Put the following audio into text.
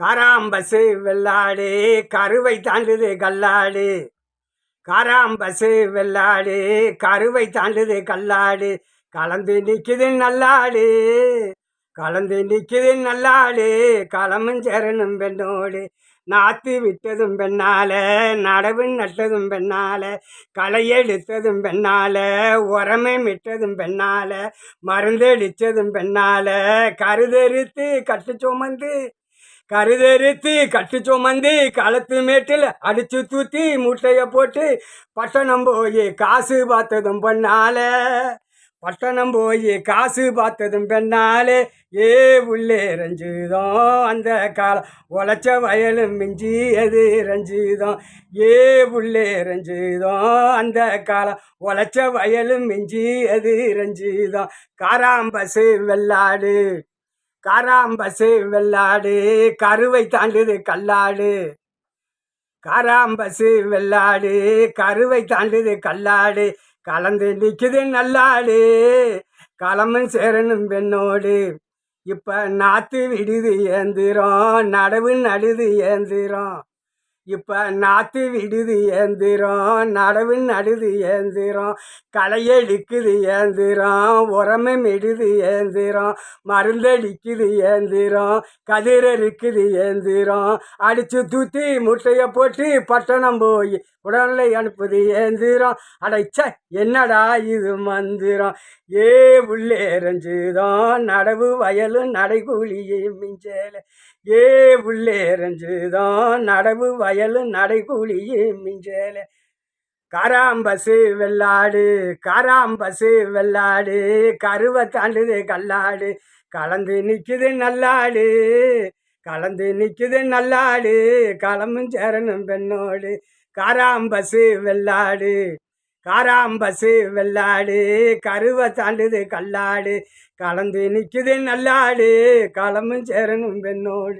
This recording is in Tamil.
காராம்பசு வெள்ளாடு கருவை தாண்டுது கல்லாடு. காராம்பசு வெள்ளாடு கருவை தாண்டுது கல்லாடு. கலந்து நிற்குது நல்லாடு. கலந்து நிற்குது நல்லாடு. களமும் சேரணும் பெண்ணோடு. நாத்து விட்டதும் பெண்ணால நடவு நட்டதும் பெண்ணால களையெடுத்ததும் பெண்ணால உரமே மிட்டதும் பெண்ணால மருந்தடித்ததும் பெண்ணால கருதறுத்து கட்டு சுமந்து கருதெருத்தி கட்டு சுமந்து களத்து மேட்டில் அடிச்சு தூத்தி மூட்டையை போட்டு பட்டணம் போய் காசு பார்த்ததும் பெண்ணால. பட்டணம் போய் காசு பார்த்ததும் பெண்ணாலே. ஏ உள்ளே ரஞ்சுதோம் அந்த காலம். உழைச்ச வயலும் மிஞ்சி அது ரஞ்சுதம் ஏ உள்ளே ரஞ்சுதோம் அந்த காலம். உழைச்ச வயலும் மிஞ்சி அது ரஞ்சுதம் காராம்பசு வெள்ளாடு. காராம்பசு வெள்ளாடு கருவை தாண்டுது கல்லாடு. காராம்பசு வெள்ளாடு கருவை தாண்டுது கல்லாடு. கலந்து நிற்குது நல்லாடு. களமும் சேரணும் பெண்ணோடு. இப்போ நாற்று விடுது ஏந்திரம் நடவு நடுது ஏந்திரம் இப்போ நாற்று விடுது ஏந்திரம் நடவு நடுது ஏந்திரம் களையெடுக்குது ஏந்திரம் உரமை மெடுது ஏந்திரம் மருந்தடிக்குது ஏந்திரம் கதிர் இருக்குது ஏந்திரம் அடித்து தூத்தி முட்டையை போட்டு பட்டணம் போய் உடனே அனுப்புது ஏந்திரம் அடைச்ச என்னடா இது மந்திரம்? ஏ உள்ளே ரஞ்சுதான் நடவு வயலும் நடைகூலியே மிஞ்சல. ஏ உள்ளே ரஞ்சுதான் நடவு வயலும் நடைகூலியும் மிஞ்சல. காராம்பசு வெள்ளாடு காராம்பசு வெள்ளாடு கருவை தாண்டுது கல்லாடு கலந்து நிற்குது நல்லாடு கலந்து நிற்குது நல்லாடு களமும் சேரணும் பெண்ணோடு. காராம்பசு வெள்ளாடு காராம்பசு வெள்ளாடு கருவை தாண்டுது கல்லாடு கலந்து நிற்குது நல்லாடு களமும் சேரணும் பெண்ணோடு.